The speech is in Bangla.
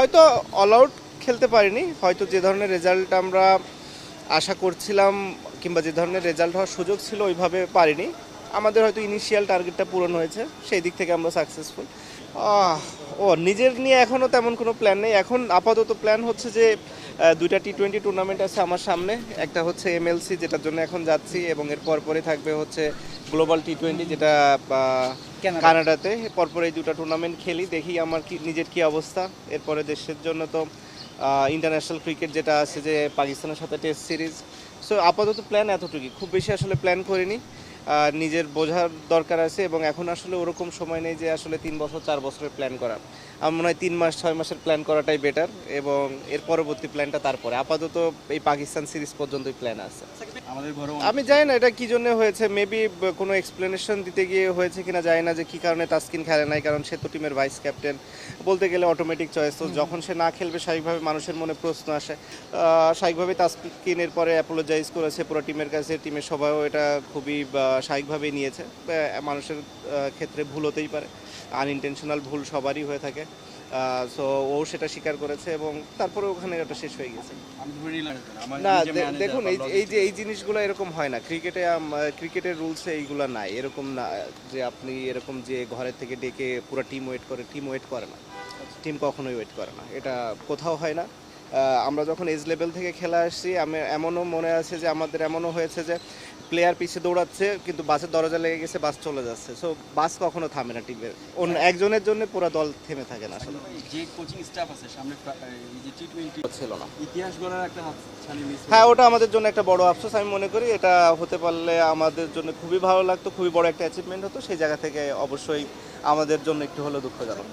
হয়তো অল আউট খেলতে পারিনি, হয়তো যে ধরনের রেজাল্ট আমরা আশা করছিলাম কিংবা যে ধরনের রেজাল্ট হওয়ার সুযোগ ছিল ওইভাবে পারিনি। আমাদের হয়তো ইনিশিয়াল টার্গেটটা পূরণ হয়েছে, সেই দিক থেকে আমরা সাকসেসফুল ও, নিজের নিয়ে এখনও তেমন কোনো প্ল্যান নেই। এখন আপাতত প্ল্যান হচ্ছে যে দুইটা টি টোয়েন্টি টুর্নামেন্ট আছে আমার সামনে। একটা হচ্ছে এমএলসি যেটার জন্য এখন যাচ্ছি, এবং এর পরপরে থাকবে হচ্ছে গ্লোবাল টি টোয়েন্টি যেটা। কানাডাতে পরপর এই দুটো টুর্নামেন্ট খেলি দেখি আমার কি নিজের কি অবস্থা। এরপরে দেশের জন্য তো ইন্টারন্যাশনাল ক্রিকেট যেটা আছে যে পাকিস্তানের সাথে টেস্ট সিরিজ সো আপাতত প্ল্যান এতটুকুই। খুব বেশি আসলে প্ল্যান করিনি। নিজের বোঝার দরকার আছে এবং এখন আসলে ওরকম সময় নেই যে আসলে তিন বছর চার বছরের প্ল্যান করা। আমার মনে হয় তিন মাস ছয় মাসের প্ল্যান করাটাই বেটার এবং এর পরবর্তী প্ল্যানটা তারপরে। আপাতত এই পাকিস্তান সিরিজ পর্যন্তই প্ল্যান আছে। ঘরেও আমি জানি না এটা কি জন্য হয়েছে মেবি কোনো এক্সপ্লেনেশন দিতে গিয়ে হয়েছে কিনা জানি না যে কি কারণে তাসকিন খেলে নাই কারণ সে তো টিমের ভাইস ক্যাপ্টেন বলতে গেলে অটোমেটিক চয়েস তো যখন সে না খেলবে স্বাভাবিকভাবে মানুষের মনে প্রশ্ন আসে। স্বাভাবিকভাবে তাসকিনের পরে অ্যাপোলোজাইজ করেছে পুরো টিমের কাছে টিমের সবাইও এটা খুবই স্বাভাবিকভাবেই নিয়েছে। মানুষের ক্ষেত্রে ভুল হতেই পারে আনইনটেনশনাল ভুল সবারই হয়ে থাকে। সো ও সেটা স্বীকার করেছে এবং তারপরে ওখানে ওটা শেষ হয়ে গেছে। না দেখুন এই যে- এই যে এই জিনিসগুলো এরকম হয় না। ক্রিকেটে ক্রিকেটের রুলসে এইগুলো নাই। এরকম না যে আপনি এরকম যে ঘরের থেকে ডেকে পুরো টিম ওয়েট করে টিম ওয়েট করে না। টিম কখনোই ওয়েট করে না। এটা কোথাও হয় না। আমরা যখন এজ লেভেল থেকে খেলা আসছি আমি এমনও মনে আছে যে আমাদের এমনও হয়েছে যে প্লেয়ার পিছিয়ে দৌড়াচ্ছে কিন্তু বাসের দরজা লেগে গেছে বাস চলে যাচ্ছে। সো বাস কখনো থামে না টিমের অন্য একজনের জন্য পুরো দল থেমে থাকে না আসলে। যে কোচিং স্টাফ আছে সামনে যে টি টোয়েন্টি ছিল না। ইতিহাস গড়ার একটা হ্যাঁ ওটা আমাদের জন্য একটা বড় আফসোস। আমি মনে করি এটা হতে পারলে আমাদের জন্য খুবই ভালো লাগতো খুবই বড় একটা অ্যাচিভমেন্ট হতো। সেই জায়গা থেকে অবশ্যই আমাদের জন্য একটু হলেও দুঃখজনক।